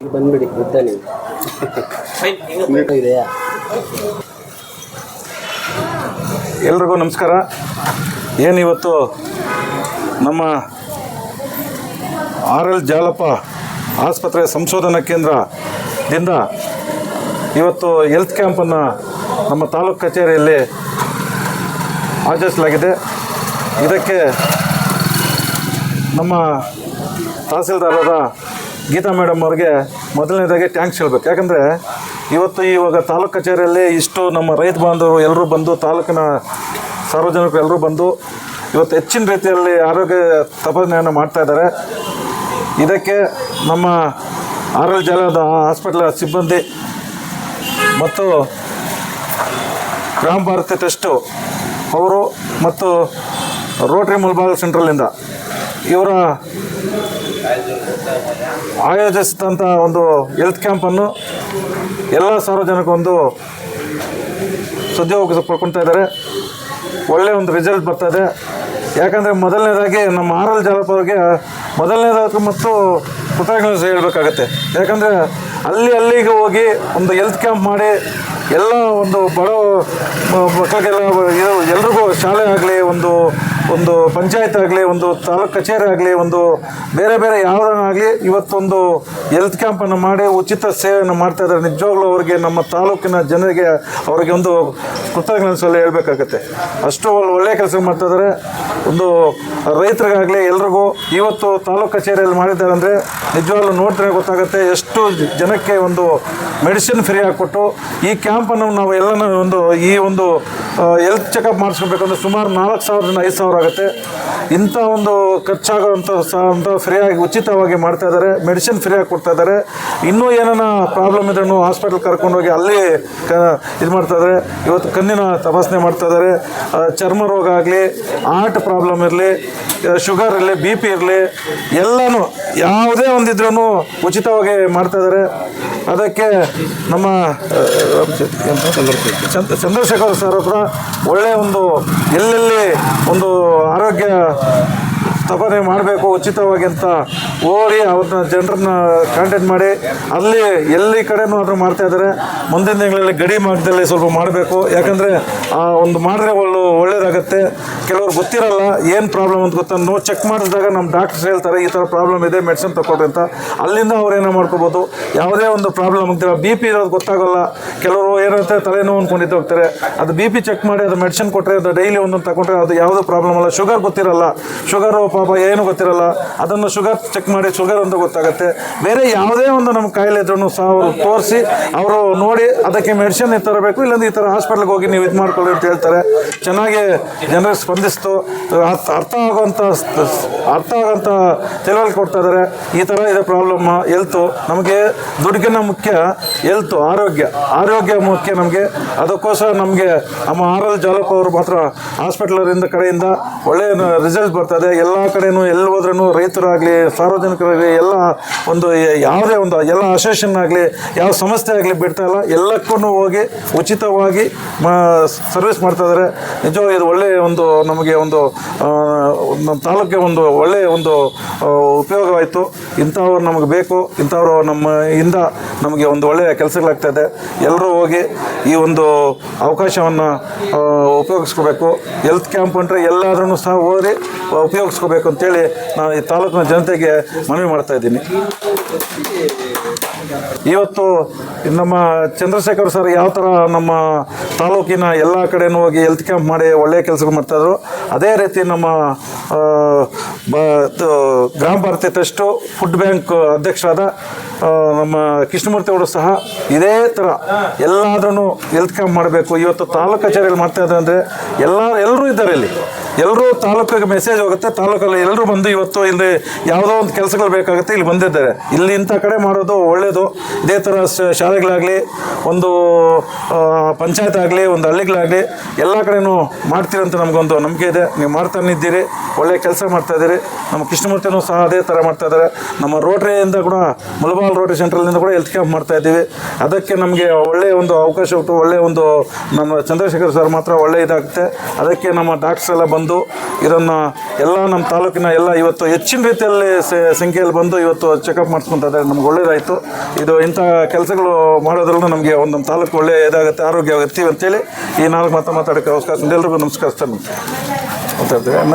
ಬಂದ್ಬಿಡಿ ನೀವು ಇದೆಯಾ? ಎಲ್ರಿಗೂ ನಮಸ್ಕಾರ. ಏನಿವತ್ತು ನಮ್ಮ ಆರ್ ಎಲ್ ಜಾಲಪ್ಪ ಆಸ್ಪತ್ರೆ ಸಂಶೋಧನಾ ಕೇಂದ್ರದಿಂದ ಇವತ್ತು ಹೆಲ್ತ್ ಕ್ಯಾಂಪನ್ನು ನಮ್ಮ ತಾಲೂಕು ಕಚೇರಿಯಲ್ಲಿ ಆಚರಿಸಲಾಗಿದೆ ಇದಕ್ಕೆ ನಮ್ಮ ತಹಸೀಲ್ದಾರರ ಗೀತಾ ಮೇಡಮ್ ಅವ್ರಿಗೆ ಮೊದಲನೇದಾಗಿ ಟ್ಯಾಂಕ್ಸ್ ಹೇಳ್ಬೇಕು. ಯಾಕಂದರೆ ಇವತ್ತು ಇವಾಗ ತಾಲೂಕು ಕಚೇರಿಯಲ್ಲಿ ಇಷ್ಟು ನಮ್ಮ ರೈತ ಬಾಂಧವರು ಎಲ್ಲರೂ ಬಂದು, ತಾಲೂಕಿನ ಸಾರ್ವಜನಿಕರು ಎಲ್ಲರೂ ಬಂದು ಇವತ್ತು ಹೆಚ್ಚಿನ ರೀತಿಯಲ್ಲಿ ಆರೋಗ್ಯ ತಪಾಸಣೆಯನ್ನು ಮಾಡ್ತಾ ಇದ್ದಾರೆ. ಇದಕ್ಕೆ ನಮ್ಮ ಆರ್ ಎಲ್ ಜಲದ ಹಾಸ್ಪಿಟ್ಲ ಸಿಬ್ಬಂದಿ ಮತ್ತು ಗ್ರಾಮ ಭಾರತಿ ಟೆಸ್ಟು ಅವರು ಮತ್ತು ರೋಟ್ರಿ ಮುಲ್ಬಾಗ ಸೆಂಟ್ರಲಿಂದ ಇವರ ಆಯೋಜಿಸಿದಂಥ ಒಂದು ಹೆಲ್ತ್ ಕ್ಯಾಂಪನ್ನು ಎಲ್ಲ ಸಾರ್ವಜನಿಕ ಒಂದು ಸುದ್ದಿಯೋಗ ಪಡ್ಕೊಳ್ತಾ ಇದ್ದಾರೆ. ಒಳ್ಳೆಯ ಒಂದು ರಿಸಲ್ಟ್ ಬರ್ತಾ ಇದೆ. ಯಾಕಂದರೆ ಮೊದಲನೇದಾಗಿ ನಮ್ಮ ಆರಲ್ ಜಲಪಾತಕ್ಕೆ ಮೊದಲನೇದಾಗ ಮತ್ತು ಕೃತಜ್ಞತೆ ಹೇಳಬೇಕಾಗತ್ತೆ. ಯಾಕಂದರೆ ಅಲ್ಲಿ ಅಲ್ಲಿಗೆ ಹೋಗಿ ಒಂದು ಹೆಲ್ತ್ ಕ್ಯಾಂಪ್ ಮಾಡಿ ಎಲ್ಲ ಒಂದು ಬಡ ಮಕ್ಕಳಿಗೆಲ್ಲ ಎಲ್ರಿಗೂ ಶಾಲೆ ಆಗಲಿ ಒಂದು ಒಂದು ಪಂಚಾಯತ್ ಆಗಲಿ, ಒಂದು ತಾಲೂಕು ಕಚೇರಿ ಆಗಲಿ, ಒಂದು ಬೇರೆ ಬೇರೆ ಯಾವುದಾಗಲಿ ಇವತ್ತೊಂದು ಹೆಲ್ತ್ ಕ್ಯಾಂಪನ್ನು ಮಾಡಿ ಉಚಿತ ಸೇವೆಯನ್ನು ಮಾಡ್ತಾ ಇದ್ದಾರೆ. ನಿಜವಾಗ್ಲೂ ಅವರಿಗೆ ನಮ್ಮ ತಾಲೂಕಿನ ಜನರಿಗೆ ಅವರಿಗೆ ಒಂದು ಕೃತಜ್ಞತೆ ಹೇಳ್ಬೇಕಾಗತ್ತೆ. ಅಷ್ಟು ಒಳ್ಳೆ ಕೆಲಸ ಮಾಡ್ತಾ ಇದ್ದಾರೆ. ಒಂದು ರೈತರಿಗಾಗಲಿ ಎಲ್ರಿಗೂ ಇವತ್ತು ತಾಲೂಕು ಕಚೇರಿಯಲ್ಲಿ ಮಾಡಿದ್ದಾರೆ ಅಂದರೆ ನಿಜವಾಗ್ಲೂ ನೋಡಿದ್ರೆ ಗೊತ್ತಾಗುತ್ತೆ ಎಷ್ಟು ಜನಕ್ಕೆ ಒಂದು ಮೆಡಿಸಿನ್ ಫ್ರೀ ಆಗಿಕೊಟ್ಟು ಈ ಕ್ಯಾಂಪನ್ನು ನಾವು ಎಲ್ಲನೂ ಒಂದು ಈ ಒಂದು ಹೆಲ್ತ್ ಚೆಕಪ್ ಮಾಡಿಸ್ಕೋಬೇಕಂದ್ರೆ ಸುಮಾರು ನಾಲ್ಕು ಸಾವಿರದಿಂದ ಐದು ಸಾವಿರ ಆಗುತ್ತೆ. ಇಂಥ ಒಂದು ಖರ್ಚಾಗುವಂಥ ಸ ಅಂತ ಫ್ರೀಯಾಗಿ ಉಚಿತವಾಗಿ ಮಾಡ್ತಾ ಇದ್ದಾರೆ. ಮೆಡಿಸಿನ್ ಫ್ರೀಯಾಗಿ ಕೊಡ್ತಾ ಇದ್ದಾರೆ. ಇನ್ನೂ ಏನಾನ ಪ್ರಾಬ್ಲಮ್ ಇದ್ರೂ ಹಾಸ್ಪಿಟಲ್ ಕರ್ಕೊಂಡೋಗಿ ಅಲ್ಲಿ ಕ ಇದು ಮಾಡ್ತಾ ಇದ್ದಾರೆ. ಇವತ್ತು ಕಣ್ಣಿನ ತಪಾಸಣೆ ಮಾಡ್ತಾ ಇದ್ದಾರೆ. ಚರ್ಮ ರೋಗ ಆಗಲಿ ಹಾರ್ಟ್ ಪ್ರಾಬ್ಲಮ್ ಇರಲಿ ಶುಗರ್ ಇರಲಿ ಬಿ ಪಿ ಇರಲಿ, ಎಲ್ಲನೂ ಯಾವುದೇ ಒಂದಿದ್ರೂ ಉಚಿತವಾಗಿ ಮಾಡ್ತಾ ಇದ್ದಾರೆ ಅದಕ್ಕೆ ನಮ್ಮ ಚಂದ್ರಶೇಖರ್ ಸರ್ ಹತ್ರ ಒಳ್ಳೆಯ ಒಂದು ಎಲ್ಲೆಲ್ಲಿ ಒಂದು ಆರೋಗ್ಯ ತಪಾಸಣೆ ಮಾಡಬೇಕು ಉಚಿತವಾಗಿ ಅಂತ ಓಡಿ ಅವ್ರನ್ನ ಜನರನ್ನ ಕಾಂಟ್ಯಾಕ್ಟ್ ಮಾಡಿ, ಅಲ್ಲಿ ಎಲ್ಲಿ ಕಡೆನೂ ಆದರೂ ಮಾಡ್ತಾ ಇದ್ದಾರೆ. ಮುಂದಿನ ದಿನಗಳಲ್ಲಿ ಗಡಿ ಮಾರ್ಗದಲ್ಲಿ ಸ್ವಲ್ಪ ಮಾಡಬೇಕು. ಯಾಕಂದರೆ ಆ ಒಂದು ಮಾಡಿದ್ರೆ ಒಳ್ಳೆ ಒಳ್ಳೇದಾಗುತ್ತೆ. ಕೆಲವರು ಗೊತ್ತಿರಲ್ಲ ಏನು ಪ್ರಾಬ್ಲಮ್ ಅಂತ ಗೊತ್ತಾ? ನೋ ಚೆಕ್ ಮಾಡಿಸಿದಾಗ ನಮ್ಮ ಡಾಕ್ಟರ್ಸ್ ಹೇಳ್ತಾರೆ, ಈ ಥರ ಪ್ರಾಬ್ಲಮ್ ಇದೆ ಮೆಡಿಸಿನ್ ತಗೊಳ್ರಿ ಅಂತ. ಅಲ್ಲಿಂದ ಅವ್ರು ಏನೋ ಮಾಡ್ಕೋಬೋದು. ಯಾವುದೇ ಒಂದು ಪ್ರಾಬ್ಲಮ್ ಅಂತೀರ? ಬಿ ಪಿ ಇರೋದು ಗೊತ್ತಾಗಲ್ಲ. ಕೆಲವರು ಏನಿರುತ್ತೆ ತಲೆನೋವು ಅಂದ್ಕೊಂಡಿದ್ದು ಹೋಗ್ತಾರೆ. ಅದು ಬಿ ಪಿ ಚೆಕ್ ಮಾಡಿ, ಅದು ಮೆಡಿಸಿನ್ ಕೊಟ್ಟರೆ ಅದು ಡೈಲಿ ಒಂದೊಂದು ತಗೊಂಡ್ರೆ ಅದು ಯಾವುದೂ ಪ್ರಾಬ್ಲಮ್ ಅಲ್ಲ. ಶುಗರ್ ಗೊತ್ತಿರಲ್ಲ. ಶುಗರು ಪಾಪ ಏನು ಗೊತ್ತಿರಲ್ಲ. ಅದನ್ನು ಶುಗರ್ ಚೆಕ್ ಮಾಡಿ ಶುಗರ್ ಅಂತ ಗೊತ್ತಾಗುತ್ತೆ. ಬೇರೆ ಯಾವುದೇ ಒಂದು ನಮ್ಮ ಕಾಯಿಲೆ ಇದ್ರೂ ಸಹ ಅವರು ತೋರಿಸಿ, ಅವರು ನೋಡಿ, ಅದಕ್ಕೆ ಮೆಡಿಸಿನ್ ತರಬೇಕು ಇಲ್ಲಾಂದ್ರೆ ಈ ಥರ ಹಾಸ್ಪಿಟ್ಲಿಗೆ ಹೋಗಿ ನೀವು ಇದು ಮಾಡ್ಕೊಳ್ಳಿ ಅಂತ ಹೇಳ್ತಾರೆ. ಚೆನ್ನಾಗಿ ಜನರಿಗೆ ಸ್ಪಂದಿಸ್ತು. ಅರ್ಥ ಅರ್ಥ ಆಗುವಂಥ ಅರ್ಥ ಆಗುವಂಥ ತಿಳುವಳಿಕೆ ಕೊಡ್ತಾ ಇದ್ದಾರೆ ಈ ಥರ ಇದೆ ಪ್ರಾಬ್ಲಮ್ ಎಲ್ತು ನಮಗೆ ದುಡ್ಡಿಗಿನ ಮುಖ್ಯ ಎಲ್ತು ಆರೋಗ್ಯ. ಆರೋಗ್ಯ ಮುಖ್ಯ ನಮಗೆ. ಅದಕ್ಕೋಸ್ಕರ ನಮಗೆ ನಮ್ಮ ಆರ್ ಎಲ್ ಅವರು ಮಾತ್ರ ಹಾಸ್ಪಿಟ್ಲರಿಂದ ಕಡೆಯಿಂದ ಒಳ್ಳೆಯ ರಿಸಲ್ಟ್ ಬರ್ತದೆ ಎಲ್ಲ ಕಡೆನೂ, ಎಲ್ಲಿ ಹೋದ್ರೂ ರೈತರಾಗಲಿ, ಸಾರ್ವಜನಿಕರಾಗಲಿ, ಎಲ್ಲ ಒಂದು ಯಾವುದೇ ಒಂದು, ಎಲ್ಲ ಅಸೋಸಿಯೇಷನ್ ಆಗಲಿ, ಯಾವ ಸಂಸ್ಥೆ ಆಗಲಿ ಬಿಡ್ತಾ ಇಲ್ಲ. ಎಲ್ಲಕ್ಕೂ ಹೋಗಿ ಉಚಿತವಾಗಿ ಮಾ ಸರ್ವಿಸ್ ಮಾಡ್ತಾ ಇದ್ದಾರೆ ನಿಜವಾಗಿ ಇದು ಒಳ್ಳೆಯ ಒಂದು, ನಮಗೆ ಒಂದು ನಮ್ಮ ತಾಲೂಕಿಗೆ ಒಂದು ಒಳ್ಳೆಯ ಒಂದು ಉಪಯೋಗವಾಯಿತು. ಇಂಥವ್ರು ನಮಗೆ ಬೇಕು. ಇಂಥವ್ರು ನಮ್ಮ ಇಂದ ನಮಗೆ ಒಂದು ಒಳ್ಳೆಯ ಕೆಲಸಗಳಾಗ್ತಾ ಇದೆ. ಎಲ್ಲರೂ ಹೋಗಿ ಈ ಒಂದು ಅವಕಾಶವನ್ನು ಉಪಯೋಗಿಸ್ಕೋಬೇಕು. ಹೆಲ್ತ್ ಕ್ಯಾಂಪ್ ಅಂದರೆ ಎಲ್ಲಾದ್ರೂ ಸಹ ಹೋಗಿ ಉಪಯೋಗಿಸ್ಕೋಬೇಕು. ಅಂತೇಳಿ ನಾನು ಈ ತಾಲೂಕಿನ ಜನತೆಗೆ ಮನವಿ ಮಾಡ್ತಾ ಇದ್ದೀನಿ. ಇವತ್ತು ನಮ್ಮ ಚಂದ್ರಶೇಖರ್ ಸರ್ ಯಾವ ಥರ ನಮ್ಮ ತಾಲೂಕಿನ ಎಲ್ಲ ಕಡೆನೂ ಹೋಗಿ ಹೆಲ್ತ್ ಕ್ಯಾಂಪ್ ಮಾಡಿ ಒಳ್ಳೆಯ ಕೆಲಸ ಮಾಡ್ತಾಯಿದ್ರು ಅದೇ ರೀತಿ ನಮ್ಮ ಗ್ರಾಮ ಭಾರತಿ ಟ್ರಸ್ಟು ಫುಡ್ ಬ್ಯಾಂಕ್ ಅಧ್ಯಕ್ಷರಾದ ನಮ್ಮ ಕೃಷ್ಣಮೂರ್ತಿ ಅವರು ಸಹ ಇದೇ ಥರ ಎಲ್ಲಾದ್ರೂ ಎಲ್ತ್ ಕ್ಯಾಂಪ್ ಮಾಡಬೇಕು. ಇವತ್ತು ತಾಲೂಕು ಕಚೇರಿಯಲ್ಲಿ ಮಾಡ್ತಾ ಇದ್ದಾರೆ ಅಂದರೆ ಎಲ್ಲ, ಎಲ್ಲರೂ ಇದ್ದಾರೆ ಇಲ್ಲಿ. ಎಲ್ಲರೂ ತಾಲೂಕಿಗೆ ಮೆಸೇಜ್ ಹೋಗುತ್ತೆ. ತಾಲೂಕಲ್ಲಿ ಎಲ್ಲರೂ ಬಂದು ಇವತ್ತು ಇಲ್ಲಿ ಯಾವುದೋ ಒಂದು ಕೆಲಸಗಳು ಬೇಕಾಗುತ್ತೆ, ಇಲ್ಲಿ ಬಂದಿದ್ದಾರೆ. ಇಲ್ಲಿ ಇಂಥ ಕಡೆ ಮಾಡೋದು ಒಳ್ಳೆಯದು ಇದೇ ಥರ ಶಾಲೆಗಳಾಗಲಿ, ಒಂದು ಪಂಚಾಯತ್ ಆಗಲಿ ಒಂದು ಹಳ್ಳಿಗಳಾಗಲಿ, ಎಲ್ಲ ಕಡೆನೂ ಮಾಡ್ತೀರಂತ ನಮಗೊಂದು ನಂಬಿಕೆ ಇದೆ. ನೀವು ಮಾಡ್ತಾನೆ ಇದ್ದೀರಿ ಒಳ್ಳೆಯ ಕೆಲಸ ಮಾಡ್ತಾ ಇದ್ದೀರಿ. ನಮ್ಮ ಕೃಷ್ಣಮೂರ್ತಿನೂ ಸಹ ಅದೇ ಥರ ಮಾಡ್ತಾ ಇದ್ದಾರೆ. ನಮ್ಮ ರೋಟ್ರಿಯಿಂದ ಕೂಡ ಮುಲಬಾಲ್ ರೋಟರಿ ಸೆಂಟ್ರಲ್ನಿಂದ ಕೂಡ ಹೆಲ್ತ್ ಕ್ಯಾಂಪ್ ಮಾಡ್ತಾ ಇದ್ದೀವಿ. ಅದಕ್ಕೆ ನಮಗೆ ಒಳ್ಳೆಯ ಒಂದು ಅವಕಾಶ ಉಂಟು. ಒಳ್ಳೆಯ ಒಂದು ನಮ್ಮ ಚಂದ್ರಶೇಖರ್ ಸರ್ ಮಾತ್ರ ಒಳ್ಳೆಯ ಇದಾಗುತ್ತೆ. ಅದಕ್ಕೆ ನಮ್ಮ ಡಾಕ್ಟರ್ಸ್ ಎಲ್ಲ ಬಂದು ಇದನ್ನು ಎಲ್ಲ ನಮ್ಮ ತಾಲೂಕಿನ ಎಲ್ಲ ಇವತ್ತು ಹೆಚ್ಚಿನ ರೀತಿಯಲ್ಲಿ ಸಂಖ್ಯೆಯಲ್ಲಿ ಬಂದು ಇವತ್ತು ಚೆಕಪ್ ಮಾಡಿಸ್ಕೊಂತಾರೆ ನಮ್ಗೆ ಒಳ್ಳೇದಾಯಿತು. ಇದು ಇಂಥ ಕೆಲಸಗಳು ಮಾಡೋದ್ರಿಂದ ನಮಗೆ ಒಂದು ನಮ್ಮ ತಾಲೂಕು ಒಳ್ಳೆಯ ಇದಾಗುತ್ತೆ ಆರೋಗ್ಯ ಆಗುತ್ತೆ ಅಂತೇಳಿ ಈ ನಾಲ್ಕು ಮಾತು ಮಾತಾಡೋಕ್ಕೆ ಅವಕಾಶ ಎಲ್ರಿಗೂ ನಮಸ್ಕಾರ ಮಾತಾಡ್ತೀವಿ ಅಣ್ಣ?